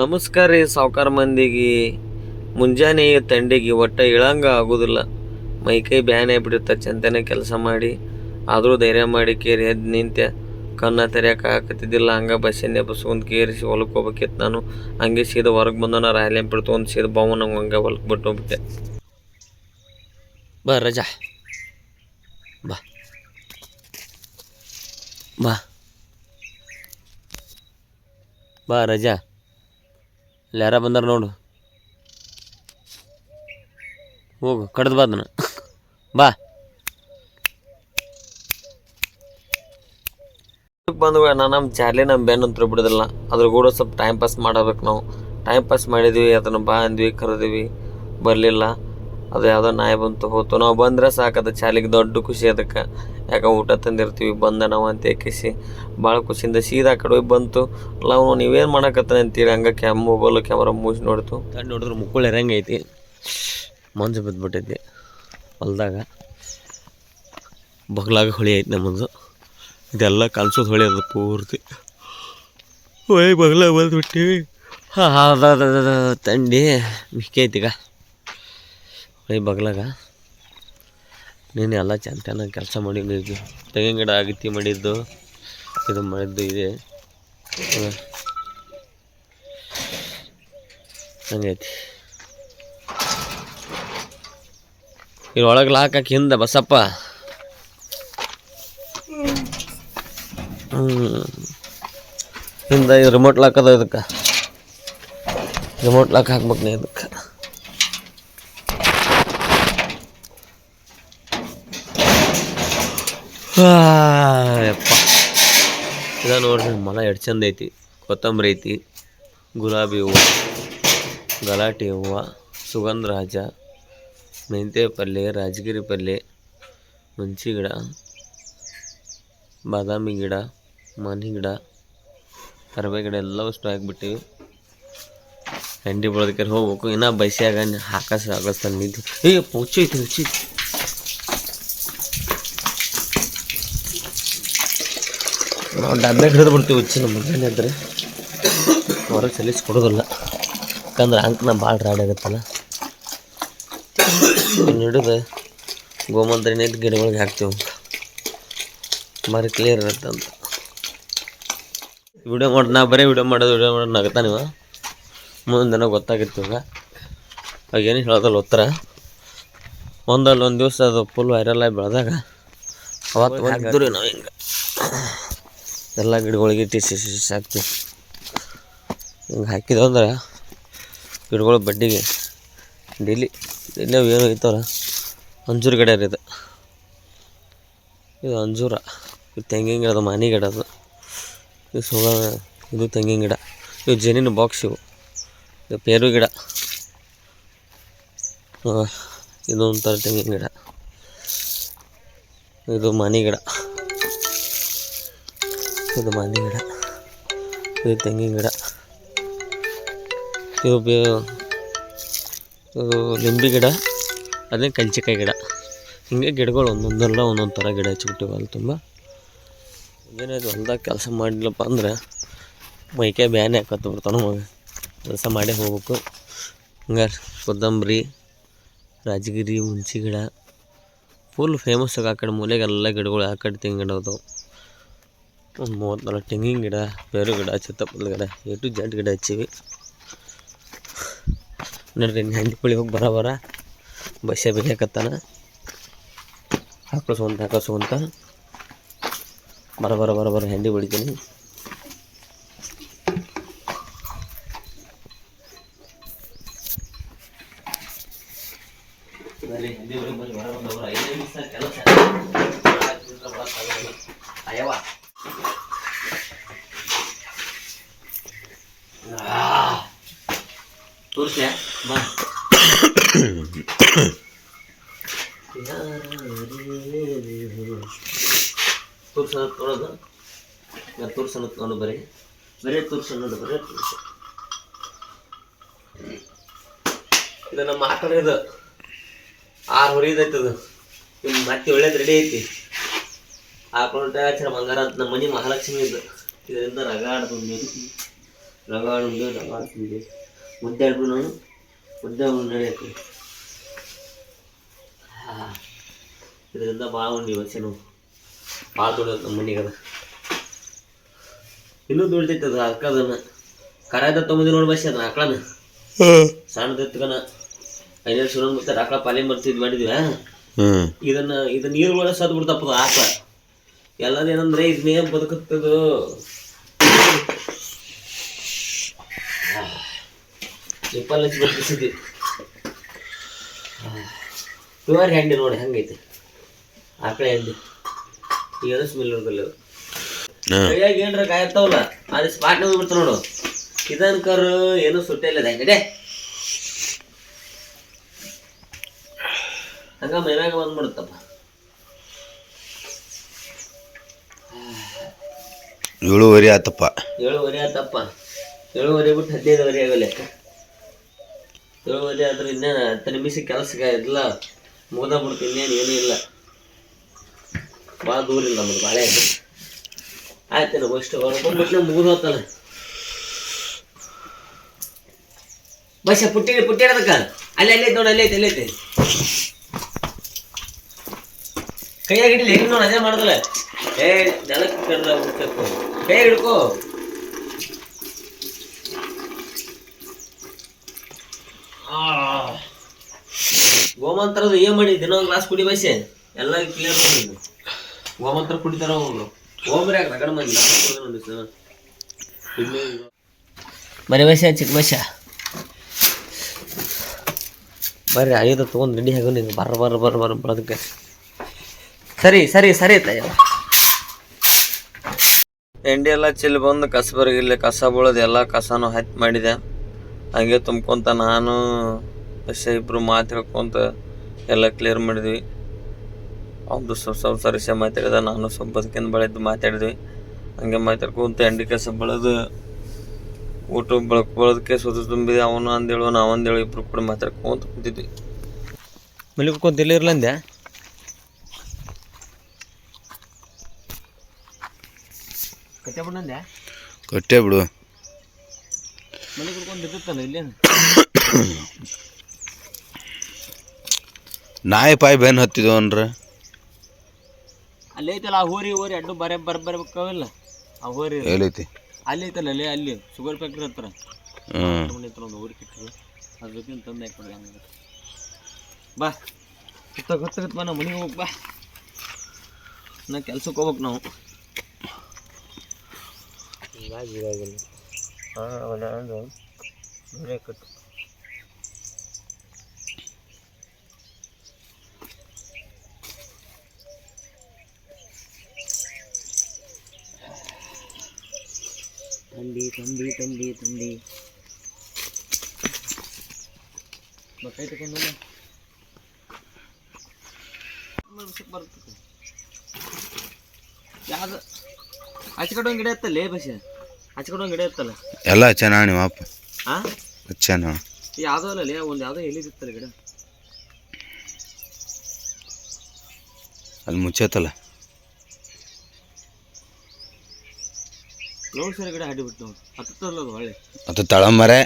ನಮಸ್ಕಾರ ರೀ ಸಾವುಕಾರ ಮಂದಿಗೆ. ಮುಂಜಾನೆ ತಂಡಿಗೆ ಒಟ್ಟ ಇಳಂಗ ಆಗೋದಿಲ್ಲ. ಮೈಕೈ ಬ್ಯಾನೆ ಬಿಡುತ್ತೆ ಚಂತನೆ ಕೆಲಸ ಮಾಡಿ. ಆದರೂ ಧೈರ್ಯ ಮಾಡಿ ಕೇರಿ ಎದ್ದು ನಿಂತೆ ಕನ್ನ ತೆರೆಯಕ್ಕೆ ಹಾಕತ್ತಿದ್ದಿಲ್ಲ ಹಂಗೆ ಬಸ್ಸಿನ ಬಸ್ಕೊಂಡು ಕೇರಿಸಿ ಹೊಲಕ್ಕೆ ಹೋಗ್ಬೇಕಿತ್ತು ನಾನು. ಹಂಗೆ ಸೀದಾ ಹೊರಗೆ ಬಂದನ, ರಾಯಲ್ ಎಂಪಿಡ್ ತೊಗೊಂಡು ಸೀದಾ ಬಾವನ ಹಂಗೆ ಹೊಲಕ್ಕೆ ಬಿಟ್ಟು ಹೋಗ್ಬಿಟ್ಟೆ. ಬಾ ರಜಾ. ಬಾ. ಬಾ. ಬಾ ರಜಾ. ಯಾರ ಬಂದಾರ ನೋಡು. ಹೋಗು, ಕಡ್ದು ಬಾ ಅದನ್ನು. ಬಾ. ಬಂದ್ವ ನಾನು ನಮ್ಮ ಚಾರ್ಲಿ ನಮ್ಮ ಬೆನ್ನ ಅಂತ ಬಿಡೋದಿಲ್ಲ ಅದ್ರ ಕೂಡ ಸ್ವಲ್ಪ ಟೈಮ್ ಪಾಸ್ ಮಾಡಬೇಕು ನಾವು. ಟೈಮ್ ಪಾಸ್ ಮಾಡಿದ್ವಿ, ಅದನ್ನು ಬಾ ಅಂದ್ವಿ, ಕರೆದಿವಿ. ಬರಲಿಲ್ಲ. ಅದು ಯಾವುದೋ ನಾಯಿ ಬಂತು, ಹೋತು. ನಾವು ಬಂದ್ರೆ ಸಾಕದ ಚಾಲಿಗೆ ದೊಡ್ಡ ಖುಷಿ ಅದಕ್ಕೆ. ಯಾಕೆ ಊಟ ತಂದಿರ್ತೀವಿ, ಬಂದ ನಾವು ಅಂತ ಏಕಿಸಿ. ಭಾಳ ಖುಷಿಯಿಂದ ಸೀದಾ ಕಡೆ ಹೋಗಿ ಬಂತು. ನಾವು ನೀವೇನು ಮಾಡಕತ್ತಾನೆ ಅಂತೀರಿ? ಹಂಗೆ ಕ್ಯಾಮ್ ಮೊಬೈಲು, ಕ್ಯಾಮ್ರಾ ಮುಗಿಸಿ ನೋಡ್ತು. ತಂಡ ನೋಡಿದ್ರೆ ಮುಕ್ಕುಳು ಹೆರಂಗೆ ಐತಿ. ಮಂಜು ಬಿದ್ದುಬಿಟ್ಟೈತಿ ಹೊಲ್ದಾಗ. ಬಗ್ಲಾಗ ಹೊಳಿ ಐತಿ ನಮ್ಮದು. ಇದೆಲ್ಲ ಕಲ್ಸೋದು ಹೊಳಿ ಅದು ಪೂರ್ತಿ. ಒಯ್ ಬಗ್ಲಾಗ ಬಂದುಬಿಟ್ಟಿವಿ ಹಾಂ ತಂಡಿ. ಮಿಕ್ಕಿ ಹೊಳಿ ಬಗ್ಲಾಗ? ನೀನು ಎಲ್ಲ ಚೆಂದ ಚೆನ್ನಾಗಿ ಕೆಲಸ ಮಾಡಿದ್ದು ಇದು ತೆಂಗಿನ ಗಿಡ ಅಗತಿ ಮಾಡಿದ್ದು, ಇದು ಮಾಡಿದ್ದು ಇದೆ. ಹಂಗೈತಿ. ಇದ್ರೊಳಗೆ ಲಾಕ್ ಹಾಕಿ ಹಿಂದೆ ಬಸಪ್ಪ. ಹಿಂದೆ ಇದು ರಿಮೋಟ್ ಲಾಕ್ ಅದ ಇದಕ್ಕೆ. ರಿಮೋಟ್ ಲಾಕ್ ಹಾಕ್ಬೇಕು ನೀ ಇದಕ್ಕೆ. ಯಪ್ಪ. ಇದ ನೋಡ್ರಿ ಮಲ ಎಷ್ಟು ಚಂದ ಐತಿ. ಕೊತ್ತಂಬರಿ ಐತಿ, ಗುಲಾಬಿ ಹೂವು, ಗಲಾಟೆ ಹೂವು ಸುಗಂಧರಾಜ ಮೆಂತ್ಯ ಪಲ್ಯ ರಾಜಗಿರಿ ಪಲ್ಯ ಮುಂಚಿ ಗಿಡ, ಬಾದಾಮಿ ಗಿಡ, ಮನಿ ಗಿಡ ಕರಿಬೇ ಗಿಡ ಎಲ್ಲವಷ್ಟು ಹಾಕ್ಬಿಟ್ಟಿವಿ. ಹೆಂಡಿ ಬೆಳೆದಕ್ಕೆ ಹೋಗ್ಬೇಕು, ಇನ್ನೂ ಬೈಸಿಯಾಗ ಹಾಕಸ್ ಹಾಕಸ್ತಾನೆ. ನಿಂತು ಏ ಐತಿ. ನಾವು ಡಬ್ಬೆ ಹಿಡಿದು ಬಿಡ್ತೀವಿ ಹುಚ್ಚಿ ನಮ್ಮ ಮುಂಜಾನೆ ಅಂದರೆ ಹೊರಗೆ ಸಲೀಸ್ ಕೊಡೋದಿಲ್ಲ. ಯಾಕಂದ್ರೆ ಅಂಕ್ನ ಭಾಳ ರಾಡ್ ಆಗುತ್ತಲ್ಲ. ಹಿಡಿದು ಗೋಮಂತ್ರಿನ ಇದ್ದು ಗಿಡಗಳಿಗೆ ಹಾಕ್ತೀವಿ ಮರಿ ಕ್ಲಿಯರ್ ಇರುತ್ತೆ ಅಂತ. ವಿಡಿಯೋ ಮಾಡಿ, ನಾ ಬರೀ ವಿಡಿಯೋ ಮಾಡೋದು ವಿಡಿಯೋ ಮಾಡೋದು ನಗತಾ ನೀವು? ಮುಂದೆ ನನಗೆ ಗೊತ್ತಾಗಿತ್ತು ಅವಾಗ ಏನು ಹೇಳೋದಲ್ಲ ಉತ್ತರ? ಒಂದಲ್ಲ ಒಂದು ದಿವಸ ಅದು ಫುಲ್ ವೈರಲ್ ಆಗಿ ಬೆಳೆದಾಗ ಅವತ್ತು ನಾವು ಹಿಂಗೆ. ಎಲ್ಲ ಗಿಡಗಳಿಗೆ ಟಿಸಿ ಸಿಸಿ ಹಾಕ್ತೀವಿ. ಹಿಂಗೆ ಹಾಕಿದ್ವು ಅಂದ್ರೆ ಗಿಡಗಳು ಬಡ್ಡಿಗೆ ಡೈಲಿ ಡೈಲಿ ಏನು ಐತವ್ರ ಅಂಜೂರ ಗಿಡ ಇದು ಇದು ಅಂಜೂರ. ಇದು ತೆಂಗಿನ ಗಿಡ, ಅದು ಮಾನಿ ಗಿಡ ಅದು. ಇದು ಸುಗ, ಇದು ತೆಂಗಿನ ಗಿಡ. ಇವು ಜೇನಿನ ಬಾಕ್ಸ್ ಇವು. ಇದು ಪೇರು ಗಿಡ. ಇದೊಂಥರ ತೆಂಗಿನ ಗಿಡ. ಇದು ಮಾನಿ ಗಿಡ. ಇದು ಮಾಲಿ ಗಿಡ. ಇದು ತೆಂಗಿನ ಗಿಡ. ಇದು ಬೇ ಇದು ಲಿಂಬೆ ಗಿಡ, ಅದೇ ಕಲ್ಚಿಕಾಯಿ ಗಿಡ. ಹಿಂಗೆ ಗಿಡಗಳು ಒಂದೊಂದಲ್ಲ ಒಂದೊಂದು ಥರ ಗಿಡ ಹಚ್ಬಿಟ್ಟಿವೆ ಅಲ್ಲಿ ತುಂಬ. ಏನಾಯ್ತು ಹೊಲ್ದಾಗ ಕೆಲಸ ಮಾಡಲಿಲ್ಲಪ್ಪ ಅಂದ್ರೆ ಮೈಕೆ ಬ್ಯಾನೆ ಹಾಕತ್ತು ಬಿಡ್ತಾವ ಮಗ. ಕೆಲಸ ಮಾಡೇ ಹೋಗ್ಬೇಕು. ಹಿಂಗಾರೆ ಕೊತ್ತಂಬರಿ, ರಾಜಗಿರಿ ಮುಂಚಿ ಗಿಡ ಫುಲ್ ಫೇಮಸ್ ಆಗ ಆ ಕಡೆ ಮೂಲೆಗೆಲ್ಲ ಗಿಡಗಳು ಆ ಕಡೆ ತೆಂಗಿನ ಒಂದು ಮೂವತ್ತು ನಾಲ್ಕು ತೆಂಗಿನ ಗಿಡ ಬೇರು ಗಿಡ ಚಿತ್ತಪ್ಪದ ಗಿಡ, ಎ ಟು ಜಡ್ ಗಿಡ ಹಚ್ಚಿವಿ. ನೋಡ್ರಿ ಹಂದಿ ಪುಳಿ ಹೋಗಿ ಬರ ಬರ. ಬಸ್ಸೇ ಬೇಕತ್ತಾನ ಹಾಕಸ್ಕೊಂತ ಹಾಕಸ್ಕೊಂತ ಬರ ಬರ ಬರ ಬರ ಹೆಂಡಿ ಅಯ್ಯವ್ವ ತೋರಿಸ್ಯಾ ಬಾ ತೋರ್ಸೋದು ತೊಗೊಂಡು ಬರೀ ಬರೀ ತೋರ್ಸು ಇದು ನಮ್ಮ ಆಕಳ ಆರು ಅದು ನಿಮ್ಮ ಮತ್ತೆ ಒಳ್ಳೇದು ರೆಡಿ ಐತಿ ಆಕಳ ಬಂಗಾರ ಅಂತ ನಮ್ಮ ಮನೆ ಮಹಾಲಕ್ಷ್ಮಿ ಇದು ಇದರಿಂದ ರಗಾಡ್ದು ರಗಾಡ್ ಉಂಡು ರಗಾಡ್ ತಿಂದೆ ಮುದ್ದೆ ಆಡ್ಬಿಡು ನಾನು ಮುದ್ದೆ ನಡೆಯಕ್ಕೆ ಇದರಿಂದ ಭಾಳ ಉಂಡಿ ಯೋಚನೆ ನಾವು. ಭಾಳ ದುಡಿಯೋದು ನಮ್ಮ ಮನೆಗೆ ಅದ. ಇನ್ನೂ ದುಡಿತೈತೆ ಅದು ಅಕ್ಕದನ್ನ. ಕರಾಯ್ದ ತೊಗೊಂಡಿ ನೋಡಿ ಬಸ್ ಅದನ್ನ ಆಕಳನ ಸಣ್ಣದಿತ್ತಗನ ಐನೂರು ಸುರನ್ ಮತ್ತೆ ಆಕಳ ಪಾಲಿ ಬರ್ತಿದ್ ಮಾಡಿದ್ವಿ ಇದನ್ನು ಇದನ್ನ ನೀರು ನೀರುಗಳ ಸದ್ ಬಿಡ್ತಪ್ಪ ಆಕಳ. ಎಲ್ಲದ ಏನಂದ್ರೆ ಇದನ್ನೇ ಬದುಕುತ್ತದು. ನಿಪ್ಪಲ್ ಹಚ್ಚಿ ಬರ್ತಿಸಿದ್ವಿ ಪ್ಯೂರ್ ಹ್ಯಾಂಡಿ ನೋಡಿ ಹಂಗೈತಿ. ಆಕಳ ಹ್ಯಾಂಡಿ ಏನು ಸ್ಮೆಲ್ ಇರೋದಿಲ್ಲ ಅದು ಹಾಂ. ಕೈಯಾಗ ಏನ್ರ ಕಾಯತ್ತವಲ್ಲ? ಇರ್ತಾವಲ್ಲ ಅದು ಸ್ಪಾಟ್ ಬಿಡ್ತ ನೋಡು. ಇದನ್ ಏನೂ ಏನು ಇಲ್ಲದ ಇಲ್ಲ ಹೆಂಗಡೆ ಹಂಗ ಮೇನಾಗ ಬಂದ್ಬಿಡುತ್ತಪ್ಪ. ಏಳುವರೆ ಆತಪ್ಪ. ಏಳುವರೆ ಆತಪ್ಪ. ಏಳುವರೆ ಬಿಟ್ಟು ಹದಿನೈದುವರೆ ಆಗಲ್ಲ ಏಳುವರೆ ಆದ್ರೆ ಇನ್ನೇನು ಹತ್ತು ನಿಮಿಷ ಕೆಲಸ ಇಲ್ಲ. ಮುಗ್ದ ಬಿಡ್ತು ಇನ್ನೇನು ಏನೂ ಇಲ್ಲ. ಭಾಳ ದೂರ ಇಲ್ಲ ನಮ್ಮದು ಬಾಳೆ. ಆಯ್ತು ನಾವು ಅಷ್ಟು ಹೊಡ್ಕೊಂಡ್ಬಿಟ್ಟು ಮುಗಿದು ಹೋಗ್ತಾನೆ. ಬಸ್ ಪುಟ್ಟಿ ಪುಟ್ಟಿ ಹಿಡ್ದಕ್ಕ ಅಲ್ಲಿ, ಅಲ್ಲೇ ನೋಡಿ ಅಲ್ಲೈತೆ ಐತೆ ಕೈಯಾಗ ಹಿಡಿಲಿ, ಹೆಂಗ್ ನೋಡಿ, ಅದೇ ಮಾಡಿದ್ರೆ ಏ ನೆಲಕ್ಕೆ ಕಡ್ದ ಹುಡ್ಕೋ ಕೈ ಹಿಡ್ಕೋ ಆ. ಗೋಮಂತ್ರದ ಏನ್ ಮಾಡಿ? ದಿನ ಒಂದು ಗ್ಲಾಸ್ ಕುಡಿ ಬೈಸೆ. ಎಲ್ಲ ಕ್ಲಿಯರ್ ಮಾಡಿ ಗೋಮಂತ್ರ ಕುಡಿತಾರ ಅವರು ಹೋಗ್ರಿ ಯಾಕೆ ರಗಡ ಮಂದಿ. ಚಿಕ್ಕ ಬಸ್ಸ ಬರ್ರಿ ಐದು ತೊಗೊಂಡು ರೆಡಿ ಆಗೋ ನೀವು ಬರ್ರ ಬರ್ರ ಬರ್ರ ಬರ್ರ ಬರೋದಕ್ಕೆ ಸರಿ ಸರಿ ಸರಿ ತಯ್ಯ ಎಂಡಿ ಎಲ್ಲ ಚಿಲ್ ಬಂದು ಕಸ ಬರಗಿಲ್ಲ. ಕಸ ಬೀಳೋದು ಎಲ್ಲ ಕಸನೂ ಹತ್ತಿ ಮಾಡಿದೆ. ಹಂಗೆ ತುಂಬ್ಕೊಂತ ನಾನು ಬಸ್ಸ ಇಬ್ಬರು ಮಾತು ಹೇಳ್ಕೊಂತ ಎಲ್ಲ ಕ್ಲಿಯರ್ ಮಾಡಿದ್ವಿ. ಅವ್ದು ಸ್ವಲ್ಪ ಸ್ವಲ್ಪ ಸರಿಸ ಮಾತಾಡಿದ ನಾನು ಸ್ವಲ್ಪ ಬದುಕಿನ ಬಳಿದ್ದು ಮಾತಾಡಿದ್ವಿ. ಹಂಗೆ ಮಾತಾಡ್ಕೊಂತ ಎಂಡಿ ಕಸ ಬಳದು ಊಟ ಬೆಳಕು ಬಳದಕ್ಕೆ ಸುತ್ತ ತುಂಬಿದೆ ಅವನು ಅಂದೇಳು ನಾವು ಅಂದೇಳು ಇಬ್ಬರು ಕೂಡ ಮಾತಾಡ್ಕೊಂತ ಕುಂತಿದ್ವಿ. ಮಲಿಕೊಂತ ಕುಂತ ಇಲ್ಲಿ ಇರ್ಲಂದೆ? ಕಟ್ಟೆ ಬಿಡಂದೆ ಕೊಟ್ಟೆ ಬಿಡು. ಮನೆ ಕುಡ್ಕೊಂಡು ಇರ್ತಲ್ಲ ಇಲ್ಲೇನು? ನಾಯಿ ಪಾಯಿ ಬೆನ್ ಹತ್ತಿದ್ವು ಅನ್ರ ಅಲ್ಲಿ ಐತಲ್ಲ ಆ ಹೋರಿ ಹೋರಿ ಅಡ್ಡು ಬರ ಬರ ಬರ್ಬೇಕಾವಿಲ್ಲ. ಆ ಹೋರಿ ಎಲ್ಲೈತಿ? ಅಲ್ಲಿ ಐತಲ್ಲ ಅಲ್ಲಿ ಅಲ್ಲಿ. ಶುಗರ್ ಫ್ಯಾಕ್ಟ್ರಿ ಹತ್ರ. ಹ್ಞೂ ಮನೆ ಹತ್ರ ಒಂದು ಹೋರಿ ಕಿಟ್ಟಿದ್ರು ಅದ್ರ ಜೊತೆ ತಂದು ಹಾಕೊಡಿ ಹಂಗೆ ಬಾ. ಸುತ್ತ ಗೊತ್ತಾಗತ್ತೆ ಬಾ ನಾವು ಮನೆಗೆ ಹೋಗ್ಬೇಕು ಬಾ ನಾ ಕೆಲ್ಸಕ್ಕೆ ಹೋಗ್ಬೇಕು ನಾವು. ಹಿಂಗಾಗಿ ಹಾಂ ಅವನ ಬೇರೆ ಕಟ್ಟು ತಂದಿ ತಂದಿ ತಂದಿ ತಂದಿ. ಬಟ್ಟೆ ತಗೊಂಡಲ್ಲ ಬರ್ತದೆ ಯಾವ್ದು? ಆಚೆ ಗಿಡ ಇತ್ತಲ್ಲೇ ಬಸ್? ಆಚೆ ಕಡೆ ಗಿಡ ಇತ್ತಲ್ಲ? ಎಲ್ಲ ಚೆನ್ನಾಗಿ ನೀವು ಅಪ್ಪ ಆ? ಚೆನ್ನಾಗಿ ಯಾವುದೋ ಲೇ ಒಂದು ಯಾವುದೋ ಎಲ್ಲಿದಿತ್ತಲ್ಲ ಗಿಡ? ಅಲ್ಲಿ ಮುಚ್ಚೈತಲ್ಲ ಲೋಡ್ ಸರಿ ಗಿಡ ಹಾಡಿಬಿಟ್ಟು ನಾವು ಹತ್ತಲ್ಲ ಅದು ಅದು ತಳಮರೆ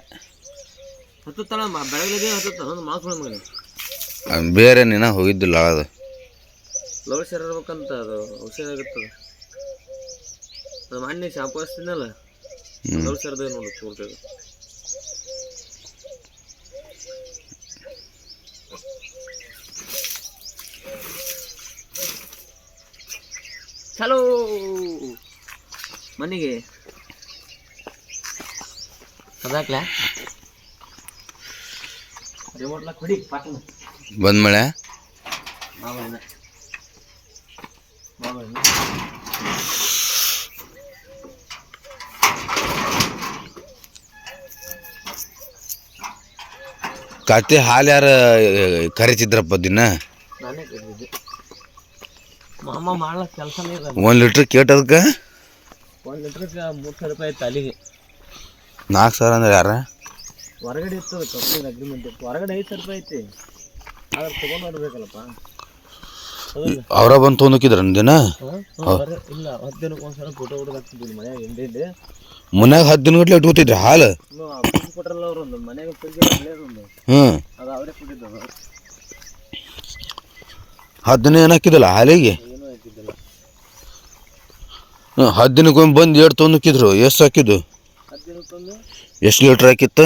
ತಳ ಬೆಳಗ್ಗೆ ಒಂದು ಮಗನ ಬೇರೆ ನೀನ ಹೋಗಿದ್ದಿಲ್ಲ ಅದು. ಲೋಡ್ ಸರಿ ಇರ್ಬೇಕಂತ ಅದು ಔಷಧ ಆಗುತ್ತದ. ಅದು ಮೊನ್ನೆ ಶಾಪ್ ಹಚ್ತೀನಲ್ಲ ಹ್ಞೂ ಲೋಡ್ ಸರ್ದ ನೋಡು ಪೂರ್ತಿ ಅದು. ಚಲೋ ಮನೆಗೆ. ಅದಾಕ್ಲ ಪಾಟನ ಬಂದ ಮಳೆ? ಮಾವಣ್ಣ ಕತೆ ಹಾಲು ಯಾರು ಕರಿತಿದ್ರಪ್ಪ ದಿನ? ನಾನೇ ಮಾಮ ಮಾಡ್ಲಕ್ ಕೆಲಸನೇ ಇಲ್ಲ ಒಂದು ಲೀಟ್ರ್ ಕೇಟ್ ಅದಕ್ಕೆ? ಒಂದು ಲೀಟ್ರಿಗೆ ಮೂರು ಸಾವಿರ ರೂಪಾಯಿ ಆಯ್ತು ಅಲ್ಲಿಗೆ. ನಾಲ್ಕು ಸಾವಿರ ಅಂದ್ರೆ ಯಾರ ಹೊರಗಡೆ ಇರ್ತದೆ ಕಂಪ್ನಿ ಅಗ್ರಿಮೆಂಟ್ ಇತ್ತು. ಹೊರಗಡೆ ಐದು ಸಾವಿರ ರೂಪಾಯಿ ಐತಿ. ಆದ್ರೆ ತೊಗೊಂಡು ಬರ್ಬೇಕಲ್ಲಪ್ಪ. ಅವರ ಬಂದು ತೊಗೊಂಡೋಗಿದ್ರ ದಿನ ಇಲ್ಲ ಹತ್ತು ದಿನಕ್ಕೆ ಒಂದ್ಸಲ ಫೋಟೋ ಹೊಡೆದಾಕ್ತಿದ್ವಿ ಮನ್ಯಾಗ ಹಿಂದೆ ಮನ್ಯಾಗ ಹತ್ತು ದಿನ ಗಟ್ಲೆ ಇಟ್ಕೋತಿದ್ರಿ ಹಾಲು? ಕೊಟ್ರಲ್ಲ ಒಂದು. ಹ್ಞೂ ಅದು ಅವರೇ ಹತ್ತು ದಿನ ಏನು ಹಾಲಿಗೆ? ಹಾಕಿದ್ದಿಲ್ಲ. ಹ್ಞೂ ಹತ್ತು ದಿನಕ್ಕೊಮ್ಮೆ ಬಂದು ಎರಡು ತೊಂದಕ್ಕಿದ್ರು ಎಷ್ಟು ಹಾಕಿದ್ದು? ಎಷ್ಟು ಲೀಟ್ರ್ ಹಾಕಿತ್ತು?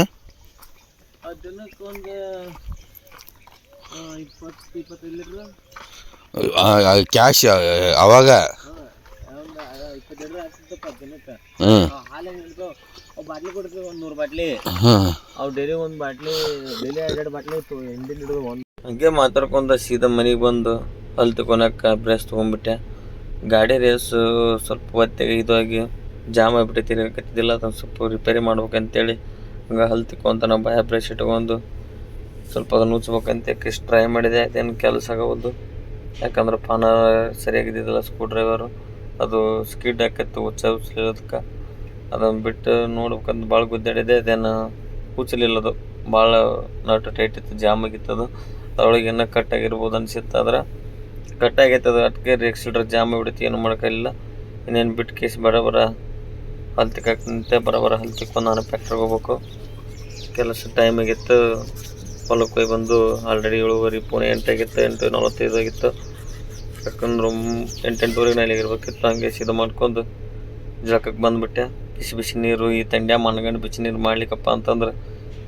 ಕ್ಯಾಶ್ ಅವಾಗ? ಒಂದು ಬಾಟ್ಲಿ ಕೊಡ್ತೀವಿ ಒಂದು ನೂರು ಬಾಟ್ಲಿ. ಹಾಂ. ಅವು ಡೈಲಿ ಒಂದು ಬಾಟ್ಲಿ ಡೈಲಿ ಎರಡೆರಡು ಬಾಟ್ಲಿ ಇತ್ತು ಎಂಟಿನ ಹಿಡಿದು ಒಂದು. ಹಂಗೆ ಮಾತಾಡ್ಕೊಂಡ ಸೀದಾ ಮನೆಗೆ ಬಂದು ಅಲ್ಲಿ ತಗೊಳಕ್ಕೆ ಬ್ರಷ್ ತೊಗೊಂಡ್ಬಿಟ್ಟೆ. ಗಾಡಿ ರೇಸು ಸ್ವಲ್ಪ ಹೊತ್ತಿಗೆ ಇದಾಗಿ ಜಾಮ್ ಆಗ್ಬಿಟ್ಟೈತಿ ತಿರ್ಗಕತ್ತಿದ್ದಿಲ್ಲ ಅದನ್ನು ಸ್ವಲ್ಪ ರಿಪೇರಿ ಮಾಡ್ಬೇಕಂತೇಳಿ. ಹಂಗೆ ಹಲ್ ತಿಕ್ಕೊಂತ ನಾವು ಬಾಯ ಬ್ರಷ್ ಇಟ್ಕೊಂಡು ಸ್ವಲ್ಪ ಅದನ್ನು ಉಚ್ಬೇಕಂತ ಇಷ್ಟು ಟ್ರೈ ಮಾಡಿದೆ. ಅದೇನು ಕೆಲಸ ಆಗೋದು ಯಾಕಂದ್ರೆ ಪಾನ ಸರಿಯಾಗಿದ್ದಿದ್ದಿಲ್ಲ ಸ್ಕ್ರೂ ಡ್ರೈವರು ಅದು ಸ್ಕಿಡ್ ಹಾಕತ್ತು ಉಚ್ಚ ಉಚ್ಚಲಿರೋದಕ್ಕೆ ಅದನ್ನು ಬಿಟ್ಟು ನೋಡ್ಬೇಕಂತ ಭಾಳ ಗುದ್ದಾಡಿದೆ. ಅದೇನು ಉಚ್ಚಲಿಲ್ಲ ಅದು ಭಾಳ ನಟ್ಟು ಟೈಟ್ ಇತ್ತು, ಜಾಮ್ ಆಗಿತ್ತು ಅದು. ಅದರೊಳಗೆ ಏನೋ ಕಟ್ ಆಗಿರ್ಬೋದು ಅನಿಸುತ್ತೆ. ಆದ್ರೆ ಕಟ್ ಆಗೈತೆ ಅದು. ಅಟ್ಕೆ ಎಕ್ಸಿಲ್ಡ್ರ್ ಜಾಮ್ ಬಿಡುತ್ತೆ, ಏನು ಮಾಡೋಕ್ಕಾಗಿಲ್ಲ ಇನ್ನೇನು ಬಿಟ್ಟು ಕೇಸ್ ಬರ ಬರ ಹಲ್ ತಿಕ್ಕಂತೆ ಬರ ಬರ ಹಲ್ ತಿಕ್ಕೊಂಡು ನಾನು ಫ್ಯಾಕ್ಟ್ರಿಗೆ ಹೋಗ್ಬೇಕು. ಕೆಲಸ ಟೈಮ್ ಆಗಿತ್ತು ಹೊಲಕ್ಕೆ ಹೋಗಿ ಬಂದು ಆಲ್ರೆಡಿ ಏಳುವರೆ, ಪುಣೆ ಎಂಟಾಗಿತ್ತು ಎಂಟು ನಲವತ್ತೈದು ಆಗಿತ್ತು. ಯಾಕಂದ್ರೆ ಎಂಟೆಂಟುವರೆಗೆ ನಾನು ಇರ್ಬೇಕಿತ್ತು, ಹಂಗೆ ಸಿದ್ಧ ಮಾಡ್ಕೊಂಡು ಜಳಕಕ್ಕೆ ಬಂದುಬಿಟ್ಟೆ. ಬಿಸಿ ಬಿಸಿ ನೀರು, ಈ ತಂಡ್ಯ ಮಣ್ಗಂಡು ಬಿಸಿ ನೀರು ಮಾಡ್ಲಿಕ್ಕಪ್ಪ ಅಂತಂದ್ರೆ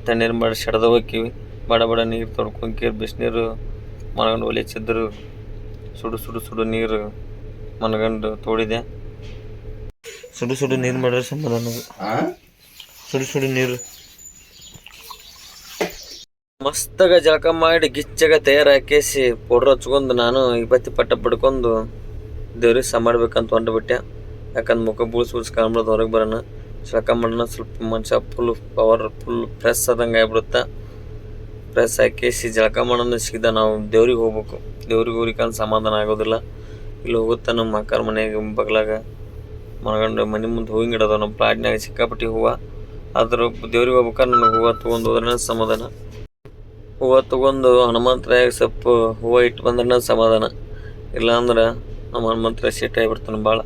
ತಣ್ಣೀರು ಮಾಡಿ ಸೆಡ್ದ ಹೋಗ್ತೀವಿ ಬಡ ಬಡ ನೀರು ತೊಡ್ಕೊಂಕಿ ಬಿಸಿನೀರು ಮನಗಂಡು ಒಲೆ ಸುಡು ಸುಡು ಸುಡು ನೀರು ಮನಗಂಡು ತೋಡಿದೆ. ಸುಡು ಸುಡು ನೀರು ಮಾಡಿದ್ರೆ ಸಮಾಧಾನ ಸುಡು ಸುಡು ನೀರು. ಮಸ್ತಾಗ ಜಳಕ ಮಾಡಿ ಗಿಚ್ಚಾಗ ತಯಾರಾಕೇಸಿ ಪೌಡ್ರ್ ಹಚ್ಕೊಂಡು ನಾನು ಇಪ್ಪತ್ತಿ ಪಟ್ಟ ಪಡ್ಕೊಂಡು ದೇವ್ರಿಗೆ ಸಹ ಮಾಡ್ಬೇಕಂತ ಹೊಂಟ್ಬಿಟ್ಟೆ ಯಾಕಂದ್ರೆ ಮುಖ ಬೂಳ್ಸ್ ಬೂಳ್ಸ್ ಕಾಣ್ಬಿಡೋದು ಹೊರಗೆ ಬರೋಣ. ಜಳಕ ಮಾಡೋಣ ಸ್ವಲ್ಪ ಮನುಷ್ಯ ಫುಲ್ ಪವರ್ ಫುಲ್ ಫ್ರೆಶ್ ಆದಂಗೆ ಆಗ್ಬಿಡುತ್ತೆ. ಪ್ರೆಸ್ ಹಾಕೇಸಿ ಜಳಕ ಮಾಡೋಣ ಸಿಗ್ದ ನಾವು ದೇವ್ರಿಗೆ ಹೋಗ್ಬೇಕು. ದೇವ್ರಿಗೆ ಹೋಗ್ಲಿಕ್ಕಂತ ಸಮಾಧಾನ ಆಗೋದಿಲ್ಲ. ಇಲ್ಲಿ ಹೋಗುತ್ತೆ ನಮ್ಮ ಅಕ್ಕರ ಮನೆಗೆ ಬಗ್ಲಾಗ. ಮನಗಂಡು ಮನೆ ಮುಂದೆ ಹೂವಿನ ಗಿಡ ಅದಾವ. ನಮ್ಮ ಪ್ಲಾಟ್ನಾಗ ಸಿಕ್ಕಾಪಟ್ಟಿ ಹೂವು. ಅದ್ರ ದೇವ್ರಿಗೆ ಹೋಗ್ಬೇಕಾದ್ರೆ ನನಗೆ ಹೂವು ತೊಗೊಂಡು ಹೋದ್ರೆ ಸಮಾಧಾನ. ಹೂವು ತೊಗೊಂಡು ಹನುಮಂತರಾಯ ಸ್ವಲ್ಪ ಹೂವು ಇಟ್ಟು ಬಂದ್ರೆ ಸಮಾಧಾನ. ಇಲ್ಲಾಂದ್ರೆ ನಮ್ಮ ಹನುಮಂತರಾಯ ಸೆಟ್ ಆಗಿಬಿಡ್ತಾನೆ ಭಾಳ.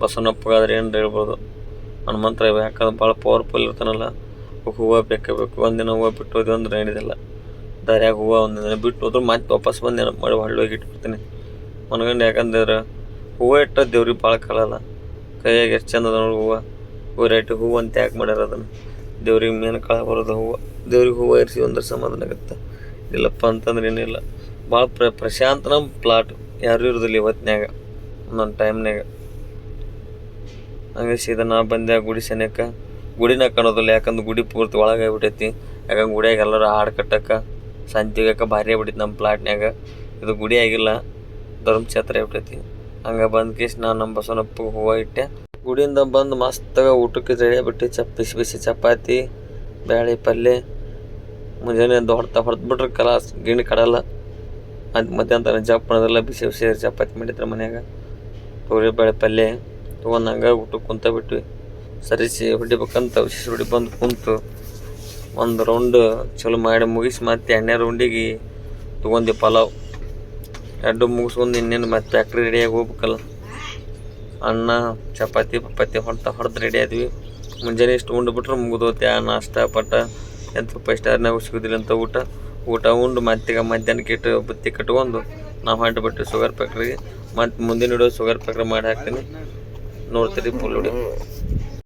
ಬಸವನಪ್ಪಗಾದ್ರೆ ಏನು ಹೇಳ್ಬೋದು. ಹನುಮಂತರಾಯ ಯಾಕಂದ್ರೆ ಭಾಳ ಪವರ್ಫುಲ್ ಇರ್ತಾನಲ್ಲ. ಹೂವು ಬೇಕೇ ಬೇಕು. ಒಂದಿನ ಹೂವು ಬಿಟ್ಟು ಹೋದ್ವಿ ಅಂದ್ರೆ ಏನಿದಿಲ್ಲ. ದಾರ್ಯಾಗ ಹೂವು ಒಂದಿನ ಬಿಟ್ಟು ಹೋದ್ರೆ ಮತ್ತೆ ವಾಪಸ್ ಬಂದು ಮಾಡಿ ಹೊಳ್ಳಿ ಹೋಗಿ ಇಟ್ಬಿಡ್ತೀನಿ. ಮನಗಂಡು ಯಾಕಂದ್ರೆ ಹೂವು ಇಟ್ಟ ದೇವ್ರಿಗೆ ಭಾಳ ಕಳಲ್ಲ. ಕೈಯಾಗ ಎಷ್ಟು ಚಂದ ಅದ ನೋಡಿ ಹೂವು? ವೆರೈಟಿ ಹೂವು ಅಂತ ಯಾಕೆ ಮಾಡ್ಯಾರ ಅದನ್ನು? ದೇವ್ರಿಗೆ ಮೇನ್ ಕಳ ಬರೋದು ಹೂವು. ದೇವ್ರಿಗೆ ಹೂವು ಇರಿಸಿ ಅಂದ್ರೆ ಸಮಾಧಾನ ಆಗುತ್ತೆ ಇಲ್ಲಪ್ಪ ಅಂತಂದ್ರೆ ಏನಿಲ್ಲ. ಭಾಳ ಪ್ರ ಪ್ರಶಾಂತನ ಪ್ಲಾಟ್ ಯಾರು ಇರೋದಿಲ್ಲ ಇವತ್ತಿನಾಗ ಒಂದೊಂದು ಟೈಮ್ನಾಗ ಹಂಗೆ ಸೀದಾ ನಾ ಬಂದೆ ಗುಡಿ ಸನಿಯಕ್ಕೆ ಗುಡಿನ ಕಾಣೋದಿಲ್ಲ, ಯಾಕಂದ್ರೆ ಗುಡಿ ಪೂರ್ತಿ ಒಳಗೆ ಆಗ್ಬಿಟ್ಟೈತಿ. ಯಾಕಂದ್ರೆ ಗುಡಿಯಾಗ ಎಲ್ಲರೂ ಹಾಡು ಕಟ್ಟಕ್ಕೆ ಸಂತಿಗಕ್ಕೆ ಭಾರಿ ಆಗ್ಬಿಟ್ಟೈತಿ ನಮ್ಮ ಪ್ಲಾಟ್ನ್ಯಾಗ ಇದು ಗುಡಿ ಆಗಿಲ್ಲ ಧರ್ಮಛತ್ರ ಆಗ್ಬಿಟ್ಟೈತಿ. ಹಂಗೆ ಬಂದು ಕೇಸ್ ನಾನು ನಮ್ಮ ಬಸವನಪ್ಪಗೆ ಹೂವು ಇಟ್ಟೆ. ಗುಡಿಯಿಂದ ಬಂದು ಮಸ್ತಾಗ ಊಟಕ್ಕೆ ರೆಡಿ ಬಿಟ್ಟು, ಚಪ್ ಬಿಸಿ ಬಿಸಿ ಚಪಾತಿ, ಬ್ಯಾಳೆ ಪಲ್ಯ ಮುಂಜಾನೆ ದೊಡ್ಡ ಹೊಡೆದ್ಬಿಟ್ರೆ ಕಲಾಸ್, ಗಿಣಿ ಕಡಲ್ಲ. ಅದು ಮಧ್ಯಾಹ್ನ ಜಪ್ ಮಾಡೋದೆಲ್ಲ ಬಿಸಿ ಬಿಸಿ ಚಪಾತಿ ಮಾಡಿದ್ರೆ ಮನ್ಯಾಗ. ತೊಗರಿ ಬೇಳೆ ಪಲ್ಯ ತೊಗೊಂಡು ಹಂಗೆ ಊಟಕ್ಕೆ ಕುಂತ ಬಿಟ್ವಿ. ಸರಿಸಿ ಹೊಡಿಬೇಕಂತ ವಿಶೇಷ ಹೊಡಿ ಬಂದು ಕುಂತು. ಒಂದು ರೌಂಡ್ ಚಲೋ ಮಾಡಿ ಮುಗಿಸಿ ಮತ್ತೆ ಎಣ್ಣೆ ರೌಂಡಿಗೆ ತೊಗೊಂಡು ಪಲಾವ್. ಎರಡು ಮುಗಿಸ್ಕೊಂಡು ಇನ್ನೇನು ಮತ್ತೆ ಫ್ಯಾಕ್ಟ್ರಿ ರೆಡಿಯಾಗಿ ಹೋಗ್ಬೇಕಲ್ಲ. ಅನ್ನ, ಚಪಾತಿ ಪಪಾತಿ ಹೊಡ್ತಾ ಹೊಡೆದು ರೆಡಿ ಆದ್ವಿ. ಮುಂಜಾನೆ ಇಷ್ಟು ಉಂಡ್ಬಿಟ್ರೆ ಮುಗಿದೋತೆ ಆ ನಾಷ್ಟ ಪಟ್ಟ ಎಂತ ಫೈವ್ ಸ್ಟಾರ್ನಾಗ ಸಿಗೋದಿಲ್ಲ ಅಂತ ಊಟ. ಊಟ ಉಂಡು ಮತ್ತೀಗ ಮಧ್ಯಾಹ್ನಕ್ಕೆ ಇಟ್ಟು ಬುತ್ತಿ ಕಟ್ಕೊಂಡು ನಾವು ಹೊಂಟ್ಬಿಟ್ಟು ಶುಗರ್ ಫ್ಯಾಕ್ಟ್ರಿಗೆ ಮತ್ತು ಮುಂದಿನ ಹಿಡಿದು ಶುಗರ್ ಫ್ಯಾಕ್ಟ್ರಿ ಮಾಡಿ ಹಾಕ್ತೀನಿ. ನೋಡ್ತೀರಿ ಫುಲ್